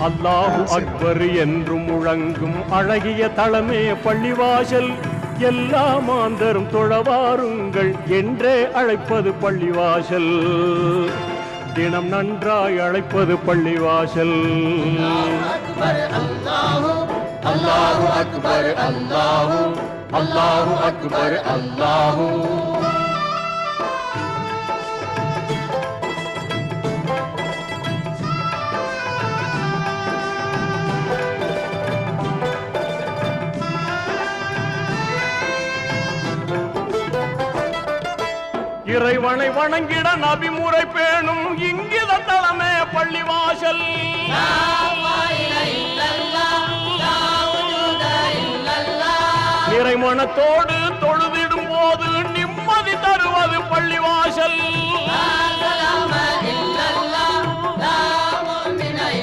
அல்லாஹு அக்பர் என்று முழங்கும் அழகிய தளமே பள்ளிவாசல். எல்லா மாந்தரும் தொழவாருங்கள் என்றே அழைப்பது பள்ளிவாசல். தினம் நன்றாய் அழைப்பது பள்ளிவாசல். அல்லாஹு அக்பர் அல்லாஹு. அல்லாஹு அக்பர் அல்லாஹு. இறைவனை வணங்கிட நபிமுறை பேணும் இங்கித தளமே பள்ளிவாசல். நிறைமணத்தோடு தொழுது